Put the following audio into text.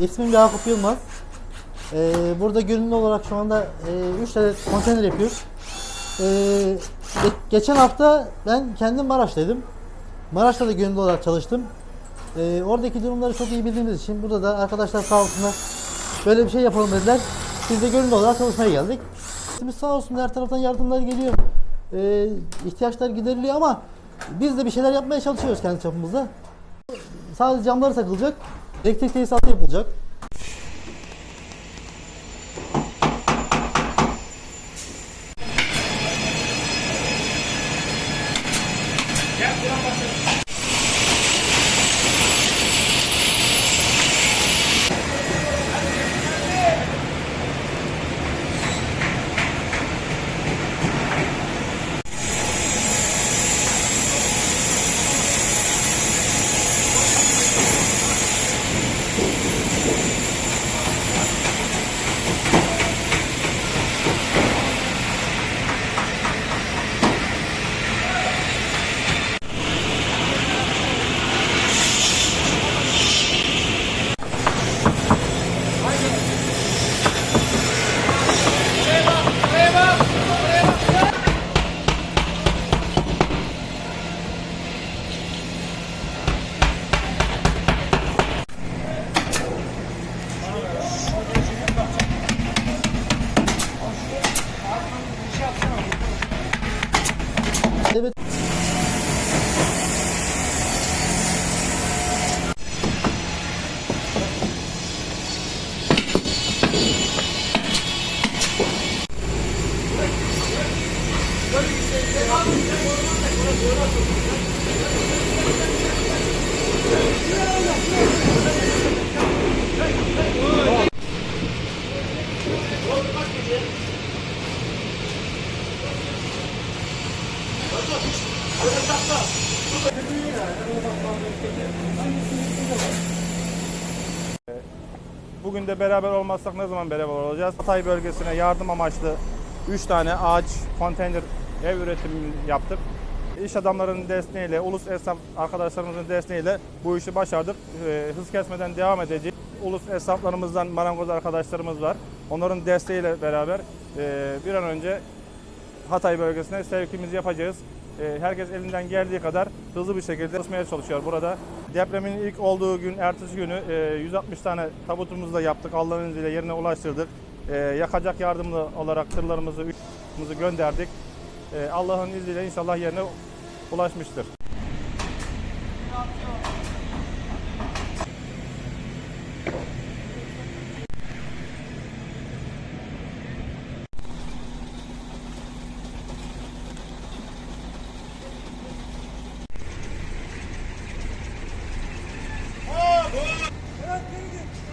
İsmim Yakup Yılmaz. Ee, burada gönüllü olarak şu anda 3 tane konteyner yapıyoruz. Ee, ge- geçen hafta ben kendim Maraş'taydım. Maraş'ta da gönüllü olarak çalıştım. Ee, oradaki durumları çok iyi bildiğimiz için burada da arkadaşlar sağ olsunlar böyle bir şey yapalım dediler. Biz de gönüllü olarak çalışmaya geldik. Biz sağ olsun her taraftan yardımlar geliyor. Ee, ihtiyaçlar gideriliyor ama biz de bir şeyler yapmaya çalışıyoruz kendi çapımızda. Sadece camları takılacak. Elektrik tesisatı yapılacak. Evet. Bugün de beraber olmazsak ne zaman beraber olacağız? Hatay bölgesine yardım amaçlı 3 tane ağaç, konteyner ev üretimi yaptık. İş adamlarının desteğiyle, ulus esnaf arkadaşlarımızın desteğiyle bu işi başardık. Ee, hız kesmeden devam edeceğiz. Ulus esnaflarımızdan marangoz arkadaşlarımız var. Onların desteğiyle beraber e, bir an önce Hatay bölgesine sevkimizi yapacağız. Ee, Herkes elinden geldiği kadar hızlı bir şekilde çalışmaya çalışıyor burada. Depremin ilk olduğu gün, ertesi günü e, 160 tane tabutumuzu da yaptık. Allah'ın izniyle yerine ulaştırdık. Ee, Yakacak yardımlı olarak tırlarımızı, gönderdik. Ee, Allah'ın izniyle inşallah yerine ulaşmıştır. Get it, get it.